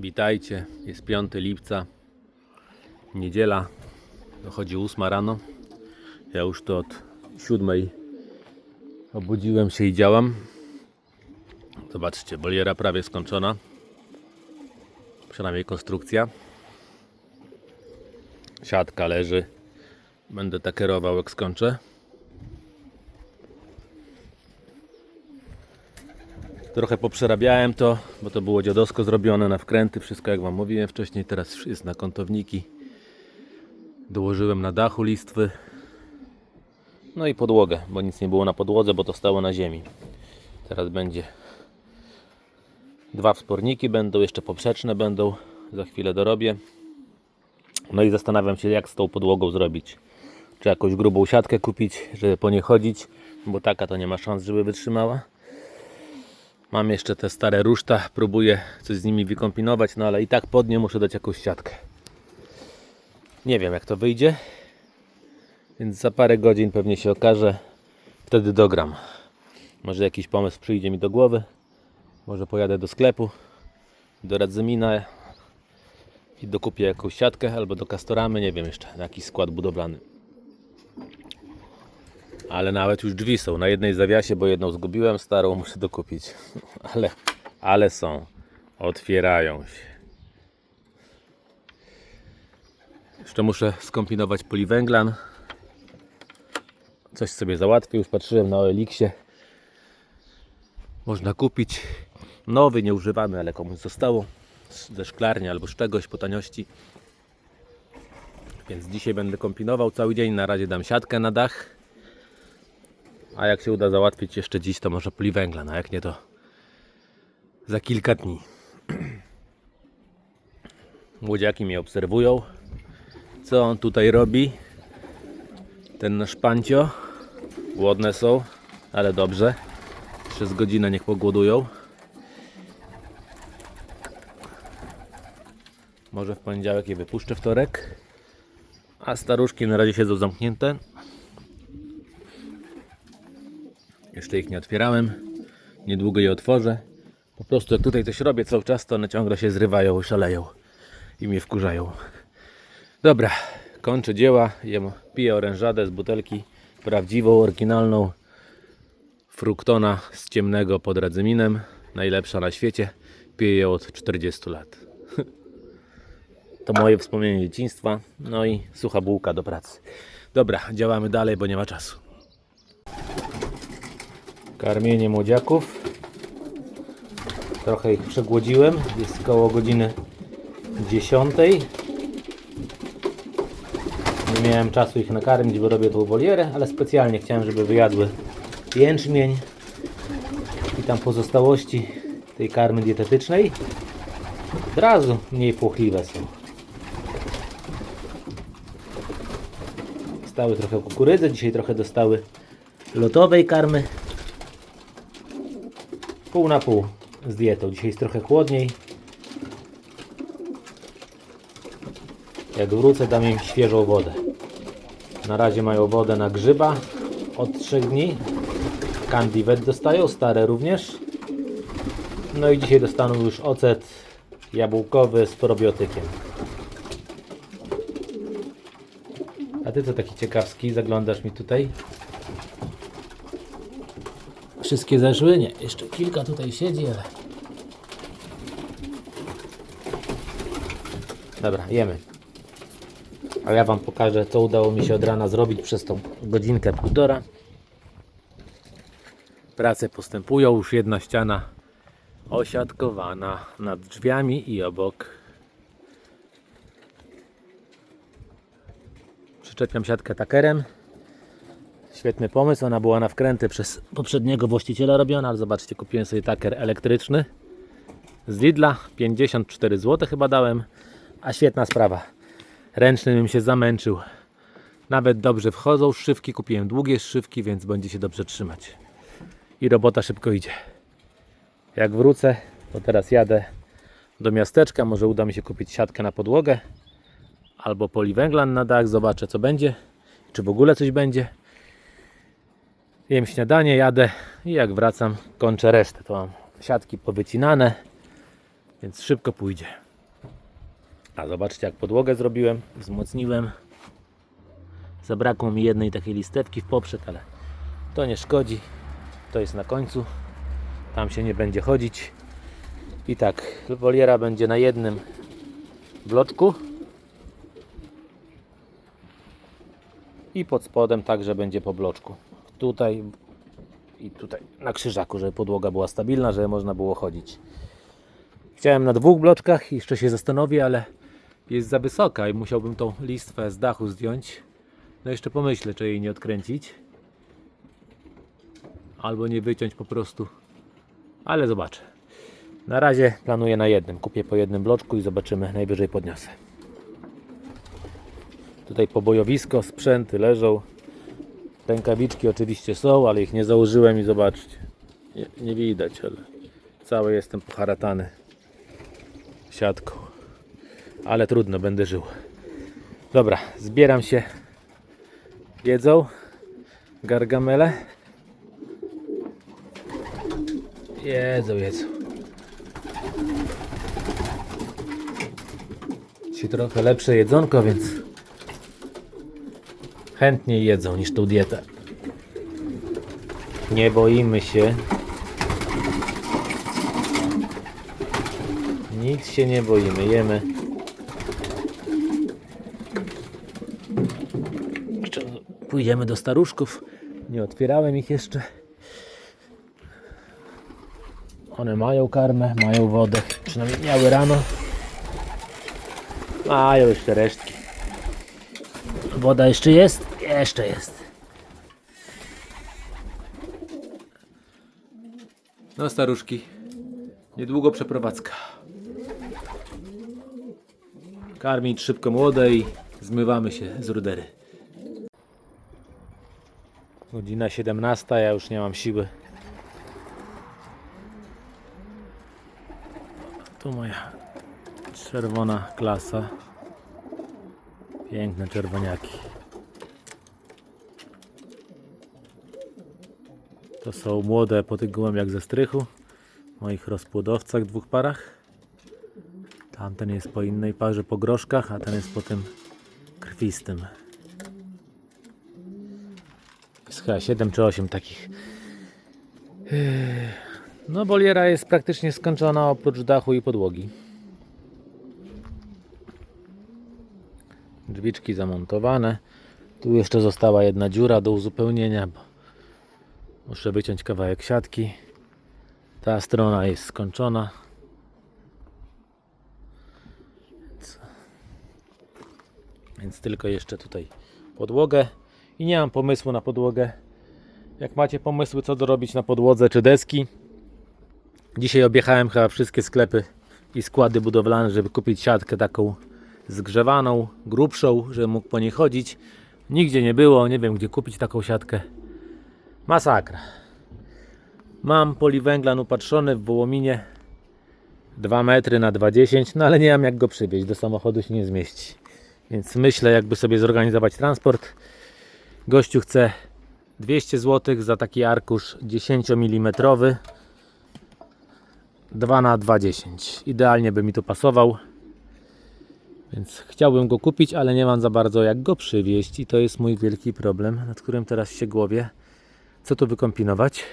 Witajcie, jest 5 lipca, niedziela, dochodzi 8 rano. Ja już to od 7 obudziłem się i działam. Zobaczcie, boliera prawie skończona. Przynajmniej konstrukcja. Siatka leży. Będę takerował jak skończę. Trochę poprzerabiałem to, bo to było dziadosko zrobione na wkręty, wszystko jak Wam mówiłem wcześniej, teraz jest na kątowniki. Dołożyłem na dachu listwy. No i podłogę, bo nic nie było na podłodze, bo to stało na ziemi. Teraz będzie dwa wsporniki będą, jeszcze poprzeczne będą, za chwilę dorobię. No i zastanawiam się jak z tą podłogą zrobić. Czy jakąś grubą siatkę kupić, żeby po nie chodzić, bo taka to nie ma szans, żeby wytrzymała. Mam jeszcze te stare ruszta, próbuję coś z nimi wykombinować, no ale i tak pod nie muszę dać jakąś siatkę. Nie wiem jak to wyjdzie, więc za parę godzin pewnie się okaże, wtedy dogram. Może jakiś pomysł przyjdzie mi do głowy, może pojadę do sklepu, do Radzymina i dokupię jakąś siatkę albo do Castoramy, nie wiem jeszcze, na jakiś skład budowlany. Ale nawet już drzwi są na jednej zawiasie, bo jedną zgubiłem, starą muszę dokupić. Ale, ale są. Otwierają się. Jeszcze muszę skombinować poliwęglan. Coś sobie załatwię. Już patrzyłem na OLX-ie. Można kupić nowy, nieużywany, ale komuś zostało ze szklarni albo z czegoś po taniości. Więc dzisiaj będę kombinował cały dzień. Na razie dam siatkę na dach. A jak się uda załatwić jeszcze dziś, to może poliwęgla. No jak nie, to za kilka dni. Młodziaki mnie obserwują. Co on tutaj robi? Ten nasz pancio. Głodne są, ale dobrze. Przez godzinę niech pogłodują. Może w poniedziałek je wypuszczę wtorek. A staruszki na razie siedzą zamknięte. Jeszcze ich nie otwierałem. Niedługo je otworzę. Po prostu jak tutaj coś robię cały czas, to one ciągle się zrywają, szaleją i mnie wkurzają. Dobra, kończę dzieła. Jem, piję orężadę z butelki prawdziwą, oryginalną fruktona z ciemnego pod radzyminem. Najlepsza na świecie. Piję ją od 40 lat. To moje wspomnienie dzieciństwa. No i sucha bułka do pracy. Dobra, działamy dalej, bo nie ma czasu. Karmienie młodziaków. Trochę ich przegłodziłem. Jest koło godziny 10. Nie miałem czasu ich nakarmić, bo robię tą wolierę, ale specjalnie chciałem, żeby wyjadły jęczmień i tam pozostałości tej karmy dietetycznej. Od razu mniej płochliwe są. Dostały trochę kukurydzy, dzisiaj trochę dostały lotowej karmy. Pół na pół z dietą. Dzisiaj jest trochę chłodniej. Jak wrócę, dam im świeżą wodę. Na razie mają wodę na grzyba od 3 dni. Candivet dostają, stare również. No i dzisiaj dostaną już ocet jabłkowy z probiotykiem. A ty co taki ciekawski? Zaglądasz mi tutaj? Wszystkie zeszły? Nie, jeszcze kilka tutaj siedzi, ale... Dobra, jemy. A ja Wam pokażę, co udało mi się od rana zrobić przez tą godzinkę, półtora. Prace postępują, już jedna ściana osiadkowana nad drzwiami i obok. Przyczepiam siatkę takerem. Świetny pomysł, ona była na wkręty przez poprzedniego właściciela robiona, ale zobaczcie, kupiłem sobie taker elektryczny z Lidla, 54 zł chyba dałem, a świetna sprawa. Ręczny bym się zamęczył. Nawet dobrze wchodzą szywki, kupiłem długie szywki, więc będzie się dobrze trzymać. I robota szybko idzie. Jak wrócę, to teraz jadę do miasteczka, może uda mi się kupić siatkę na podłogę albo poliwęglan na dach, zobaczę co będzie, czy w ogóle coś będzie. Jem śniadanie, jadę i jak wracam, kończę resztę. To mam siatki powycinane, więc szybko pójdzie. A zobaczcie jak podłogę zrobiłem, wzmocniłem. Zabrakło mi jednej takiej listewki w poprzek, ale to nie szkodzi. To jest na końcu. Tam się nie będzie chodzić. I tak, woliera będzie na jednym bloczku. I pod spodem także będzie po bloczku. Tutaj i tutaj na krzyżaku, żeby podłoga była stabilna, żeby można było chodzić. Chciałem na dwóch bloczkach, jeszcze się zastanowię, ale jest za wysoka i musiałbym tą listwę z dachu zdjąć. No jeszcze pomyślę, czy jej nie odkręcić. Albo nie wyciąć po prostu. Ale zobaczę. Na razie planuję na jednym. Kupię po jednym bloczku i zobaczymy. Najwyżej podniosę. Tutaj pobojowisko, sprzęty leżą. Rękawiczki oczywiście są, ale ich nie założyłem i zobaczcie. Nie, nie widać, ale cały jestem poharatany siatką. Ale trudno, będę żył. Dobra, zbieram się. Jedzą gargamele. Jedzą, jedzą. Dzisiaj trochę lepsze jedzonko, więc chętniej jedzą niż tą dietę. Nie boimy się. Nic się nie boimy, jemy. Jeszcze pójdziemy do staruszków. Nie otwierałem ich jeszcze. One mają karmę, mają wodę. Przynajmniej miały rano. Mają jeszcze resztki. Woda jeszcze jest? Jeszcze jest. No staruszki. Niedługo przeprowadzka. Karmić szybko młode i zmywamy się z rudery. Godzina 17, ja już nie mam siły. Tu moja czerwona klasa. Piękne czerwoniaki. To są młode po tych gołębiach ze strychu. Moich rozpłodowcach, dwóch parach. Tamten jest po innej parze po groszkach, a ten jest po tym krwistym. Jest chyba 7 czy 8 takich. No, boliera jest praktycznie skończona oprócz dachu i podłogi. Drzwiczki zamontowane. Tu jeszcze została jedna dziura do uzupełnienia, bo muszę wyciąć kawałek siatki. Ta strona jest skończona. Więc- tylko jeszcze tutaj podłogę. I nie mam pomysłu na podłogę. Jak macie pomysły, co dorobić na podłodze czy deski, dzisiaj objechałem chyba wszystkie sklepy i składy budowlane, żeby kupić siatkę taką zgrzewaną, grubszą, żebym mógł po niej chodzić. Nigdzie nie było, nie wiem gdzie kupić taką siatkę. Masakra. Mam poliwęglan upatrzony w Wołominie 2 metry na 2,10, no ale nie mam jak go przywieźć, do samochodu się nie zmieści. Więc myślę jakby sobie zorganizować transport. Gościu chce 200 zł za taki arkusz 10 mm 2 na 2,10. Idealnie by mi to pasował. Więc chciałbym go kupić, ale nie mam za bardzo jak go przywieźć i to jest mój wielki problem, nad którym teraz się głowię. Co tu wykombinować?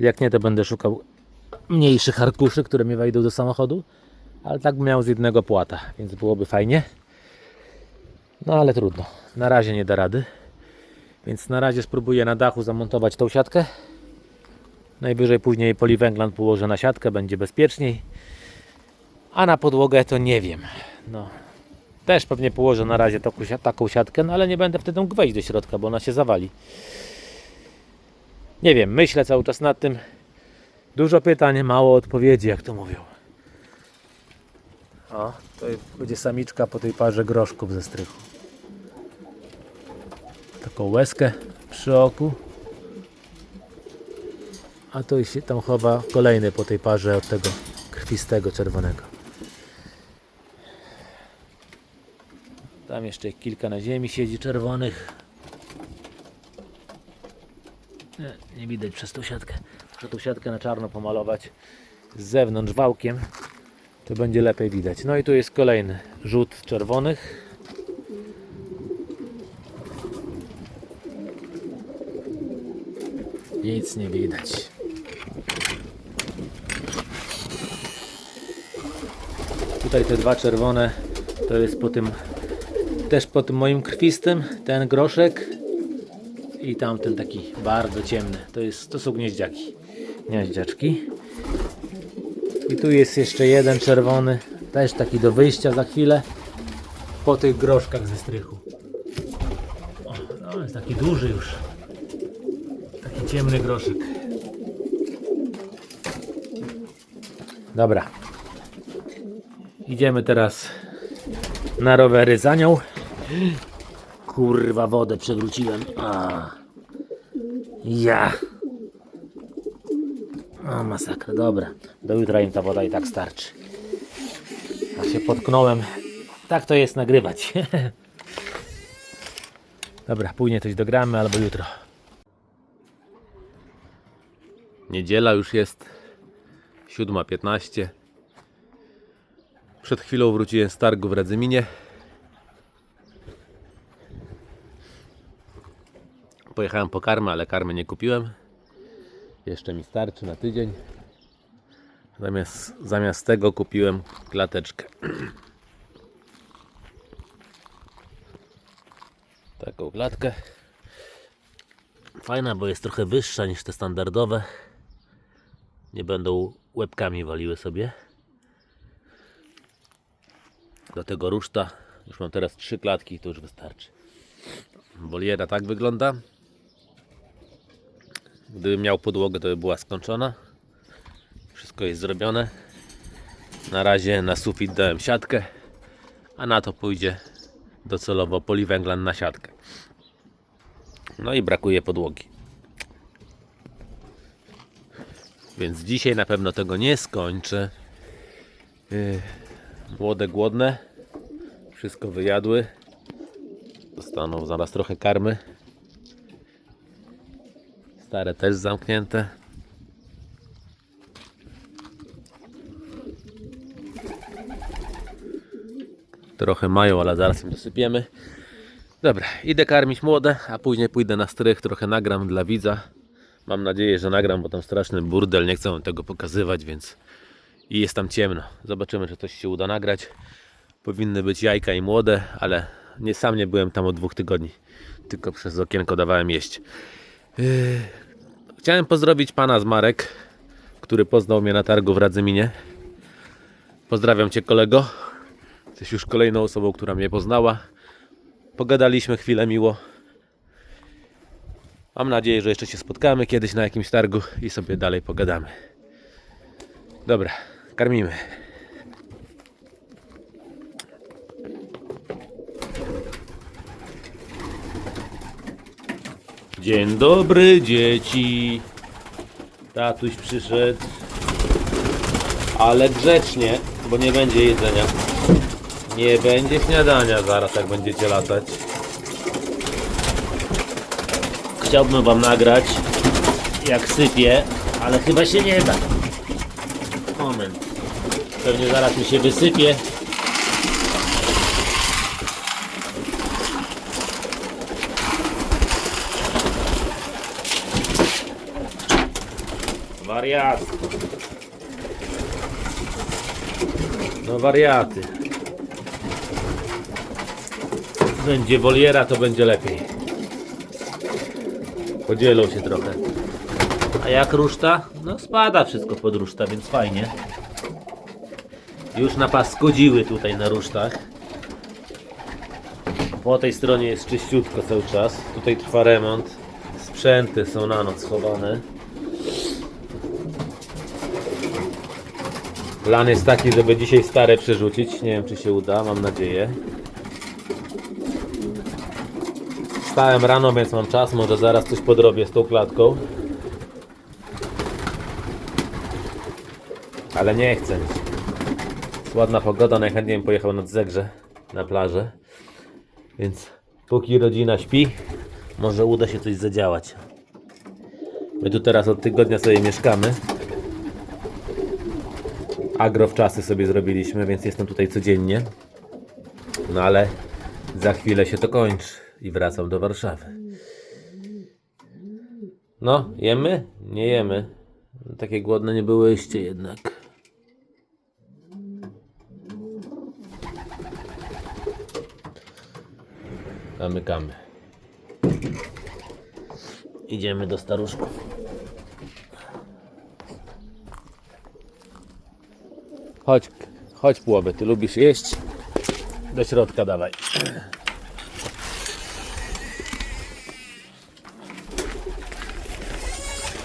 Jak nie, to będę szukał mniejszych arkuszy, które mi wejdą do samochodu, ale tak bym miał z jednego płata, więc byłoby fajnie. No ale trudno, na razie nie da rady. Więc na razie spróbuję na dachu zamontować tą siatkę. Najwyżej później poliwęglan położę na siatkę, będzie bezpieczniej. A na podłogę to nie wiem. No, też pewnie położę na razie taką, si- taką siatkę, no ale nie będę wtedy mógł wejść do środka, bo ona się zawali. Nie wiem, myślę cały czas nad tym. Dużo pytań, mało odpowiedzi, jak to mówią. O, to będzie samiczka po tej parze groszków ze strychu. Taką łezkę przy oku. A tu się tam chowa kolejny po tej parze od tego krwistego czerwonego. Tam jeszcze kilka na ziemi siedzi czerwonych. Nie, nie widać przez tą siatkę. Muszę tą siatkę na czarno pomalować z zewnątrz wałkiem. to będzie lepiej widać. No i tu jest kolejny rzut czerwonych. Nic nie widać. Tutaj te dwa czerwone to jest po tym też po tym moim krwistym ten groszek i tamten taki bardzo ciemny. To jest to są gnieździaki. Gnieździaczki. I tu jest jeszcze jeden czerwony, też taki do wyjścia za chwilę po tych groszkach ze strychu. O, no jest taki duży już. Taki ciemny groszek. Dobra. Idziemy teraz na rowery za nią. Kurwa, wodę przewróciłem. A. Ja. O, masakra, dobra. Do jutra im ta woda i tak starczy. A się potknąłem. Tak to jest nagrywać. dobra, później coś dogramy albo jutro. Niedziela już jest 7.15. Przed chwilą wróciłem z targu w Radzyminie. Pojechałem po karmę, ale karmy nie kupiłem. Jeszcze mi starczy na tydzień. Zamiast, zamiast tego kupiłem klateczkę. Taką klatkę. Fajna, bo jest trochę wyższa niż te standardowe. Nie będą łebkami waliły sobie. Do tego ruszta. Już mam teraz trzy klatki, to już wystarczy. Woliera tak wygląda. Gdybym miał podłogę, to by była skończona. Wszystko jest zrobione. Na razie na sufit dałem siatkę, a na to pójdzie docelowo poliwęglan na siatkę. No i brakuje podłogi. Więc dzisiaj na pewno tego nie skończę. Yy, Młode głodne. Wszystko wyjadły. Dostaną zaraz trochę karmy. Stare też zamknięte. Trochę mają, ale zaraz im dosypiemy. Dobra, idę karmić młode, a później pójdę na strych, trochę nagram dla widza. Mam nadzieję, że nagram, bo tam straszny burdel, nie chcę wam tego pokazywać, więc i jest tam ciemno. Zobaczymy, czy coś się uda nagrać. Powinny być jajka i młode, ale nie sam nie byłem tam od dwóch tygodni. Tylko przez okienko dawałem jeść. Yy, Chciałem pozdrowić pana z Marek, który poznał mnie na targu w Radzyminie. Pozdrawiam cię kolego. Jesteś już kolejną osobą, która mnie poznała. Pogadaliśmy chwilę miło. Mam nadzieję, że jeszcze się spotkamy kiedyś na jakimś targu i sobie dalej pogadamy. Dobra, karmimy. Dzień dobry, dzieci. Tatuś przyszedł. Ale grzecznie, bo nie będzie jedzenia. Nie będzie śniadania zaraz, jak będziecie latać. Chciałbym wam nagrać, jak sypie, ale chyba się nie da. Moment. Pewnie zaraz mi się wysypie. Wariat. No wariaty. Będzie woliera, to będzie lepiej. Podzielą się trochę. A jak ruszta? No spada wszystko pod ruszta, więc fajnie. Już napaskudziły tutaj na rusztach. Po tej stronie jest czyściutko cały czas. Tutaj trwa remont. Sprzęty są na noc schowane. Plan jest taki, żeby dzisiaj stare przerzucić. Nie wiem, czy się uda, mam nadzieję. Wstałem rano, więc mam czas. Może zaraz coś podrobię z tą klatką. Ale nie chcę. Jest ładna pogoda, najchętniej bym pojechał nad Zegrze na plażę. Więc póki rodzina śpi, może uda się coś zadziałać. My tu teraz od tygodnia sobie mieszkamy. Agrowczasy sobie zrobiliśmy, więc jestem tutaj codziennie. No ale za chwilę się to kończy i wracam do Warszawy. No, jemy? Nie jemy. Takie głodne nie byłyście jednak. Zamykamy. Idziemy do staruszków. Chodź, chodź Pułowy, ty lubisz jeść? Do środka dawaj.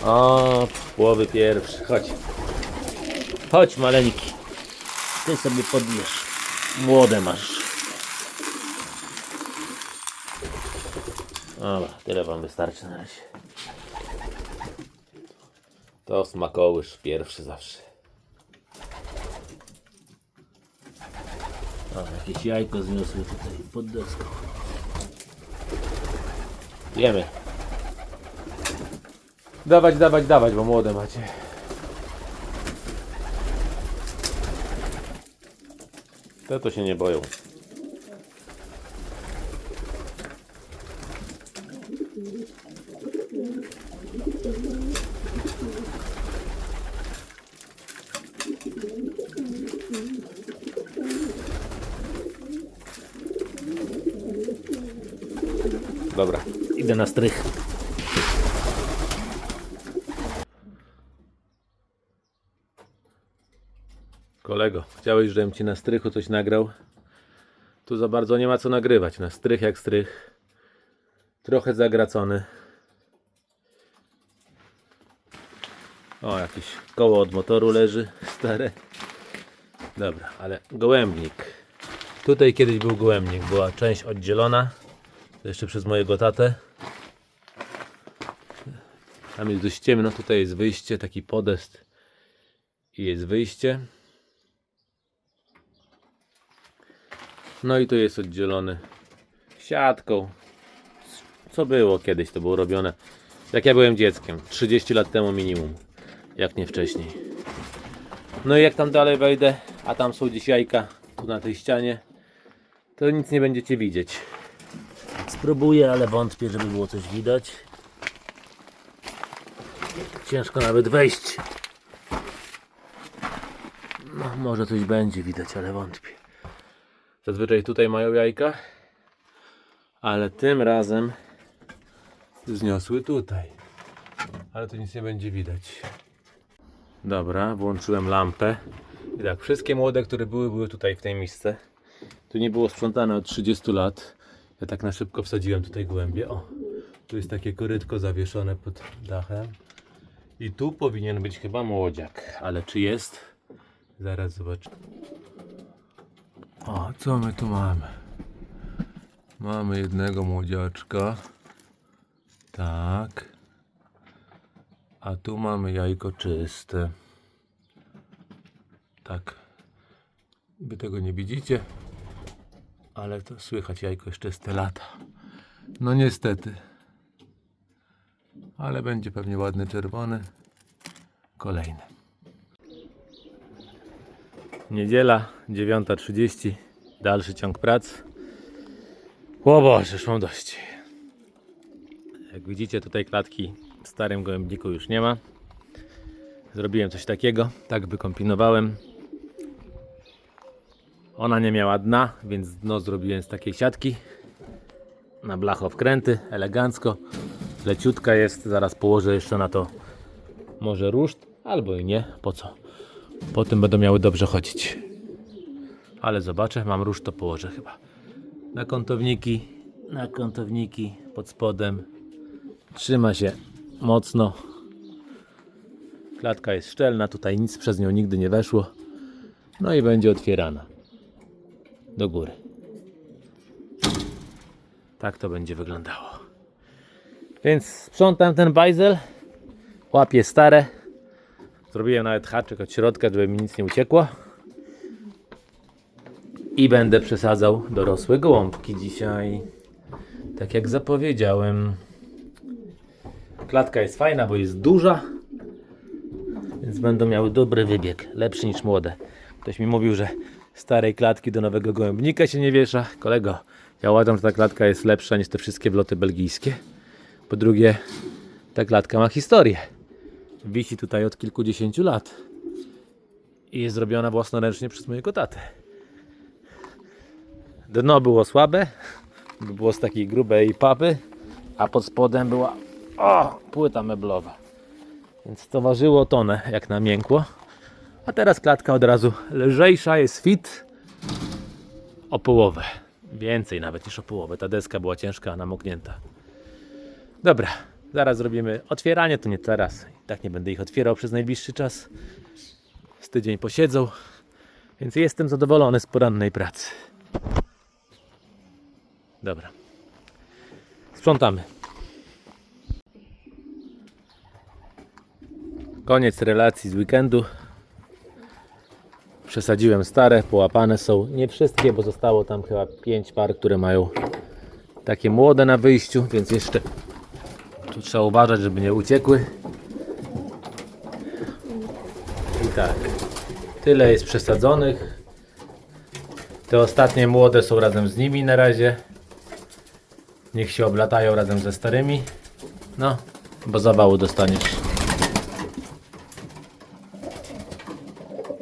O, Pułowy pierwszy, chodź. Chodź maleńki. Ty sobie podniesz. Młode masz. Dobra, tyle wam wystarczy na razie. To smakołysz pierwszy zawsze. O, jakieś jajko zniosły tutaj pod deską. Jemy. Dawać, dawać, dawać, bo młode macie. Te to się nie boją. Dobra, idę na strych. Kolego, chciałeś, żebym ci na strychu coś nagrał? Tu za bardzo nie ma co nagrywać. Na strych jak strych. Trochę zagracony. O, jakieś koło od motoru leży, stare. Dobra, ale gołębnik. Tutaj kiedyś był gołębnik, była część oddzielona. Jeszcze przez mojego tatę. Tam jest dość ciemno, tutaj jest wyjście, taki podest i jest wyjście. No i tu jest oddzielony siatką. Co było kiedyś, to było robione jak ja byłem dzieckiem, 30 lat temu minimum, jak nie wcześniej. No i jak tam dalej wejdę, a tam są gdzieś jajka, tu na tej ścianie, to nic nie będziecie widzieć. Spróbuję, ale wątpię, żeby było coś widać. Ciężko nawet wejść. No, może coś będzie widać, ale wątpię. Zazwyczaj tutaj mają jajka, ale tym razem zniosły tutaj. Ale tu nic nie będzie widać. Dobra, włączyłem lampę. I tak, wszystkie młode, które były, były tutaj w tej miejsce. Tu nie było sprzątane od 30 lat. Ja tak na szybko wsadziłem tutaj głębie. O, tu jest takie korytko zawieszone pod dachem. I tu powinien być chyba młodziak. Ale czy jest? Zaraz zobaczę. O, co my tu mamy? Mamy jednego młodziaczka. Tak. A tu mamy jajko czyste. Tak. Wy tego nie widzicie, ale to słychać jajko jeszcze z te lata. No niestety. Ale będzie pewnie ładny czerwony. Kolejny. Niedziela 9.30. Dalszy ciąg prac. O Boże, już mam dość. Jak widzicie tutaj klatki w starym gołębniku już nie ma. Zrobiłem coś takiego, tak wykombinowałem. Ona nie miała dna, więc dno zrobiłem z takiej siatki. Na blacho wkręty, elegancko. Leciutka jest, zaraz położę jeszcze na to może ruszt, albo i nie, po co? Po tym będą miały dobrze chodzić. Ale zobaczę, mam róż, to położę chyba. Na kątowniki, na kątowniki pod spodem. Trzyma się mocno. Klatka jest szczelna, tutaj nic przez nią nigdy nie weszło. No i będzie otwierana. Do góry. Tak to będzie wyglądało. Więc sprzątam ten bajzel. Łapię stare. Zrobiłem nawet haczyk od środka, żeby mi nic nie uciekło. I będę przesadzał dorosłe gołąbki dzisiaj. Tak jak zapowiedziałem. Klatka jest fajna, bo jest duża. Więc będą miały dobry wybieg, lepszy niż młode. Ktoś mi mówił, że starej klatki do nowego gołębnika się nie wiesza. Kolego, ja uważam, że ta klatka jest lepsza niż te wszystkie wloty belgijskie. Po drugie, ta klatka ma historię. Wisi tutaj od kilkudziesięciu lat i jest zrobiona własnoręcznie przez mojego tatę. Dno było słabe, było z takiej grubej papy, a pod spodem była o, płyta meblowa. Więc to ważyło tonę, jak na miękło. A teraz klatka od razu lżejsza, jest fit o połowę. Więcej nawet niż o połowę. Ta deska była ciężka, namoknięta. Dobra, zaraz zrobimy otwieranie, to nie teraz. I tak nie będę ich otwierał przez najbliższy czas. Z tydzień posiedzą. Więc jestem zadowolony z porannej pracy. Dobra. Sprzątamy. Koniec relacji z weekendu. Przesadziłem stare, połapane są. Nie wszystkie, bo zostało tam chyba 5 par, które mają takie młode na wyjściu, więc jeszcze tu trzeba uważać, żeby nie uciekły. I tak, tyle jest przesadzonych. Te ostatnie młode są razem z nimi na razie. Niech się oblatają razem ze starymi. No, bo zawału dostaniesz.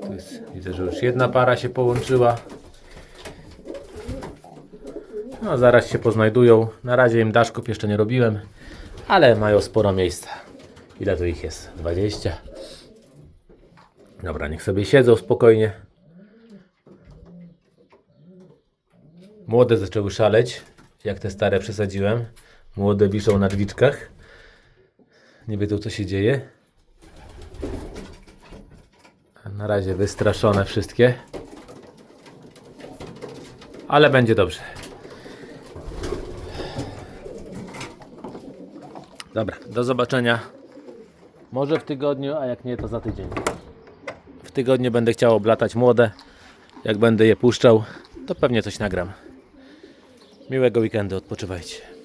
Tu jest, widzę, że już jedna para się połączyła. No, zaraz się poznajdują. Na razie im daszków jeszcze nie robiłem, ale mają sporo miejsca. Ile tu ich jest? 20. Dobra, niech sobie siedzą spokojnie. Młode zaczęły szaleć, jak te stare przesadziłem. Młode wiszą na drzwiczkach. Nie wiedzą co się dzieje. Na razie wystraszone wszystkie. Ale będzie dobrze. Dobra, do zobaczenia. Może w tygodniu, a jak nie, to za tydzień. W tygodniu będę chciał oblatać młode. Jak będę je puszczał, to pewnie coś nagram. Miłego weekendu, odpoczywajcie.